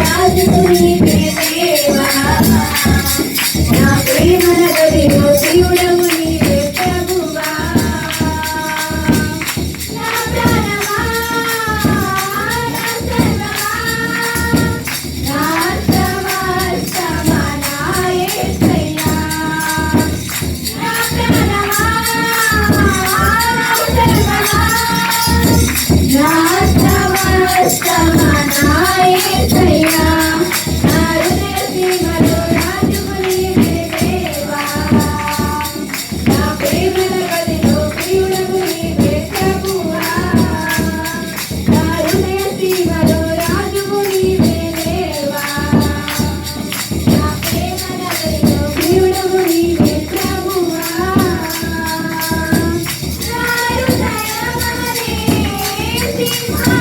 రాజు నా ప్రేమ నగరిలో శివుడు Thank you.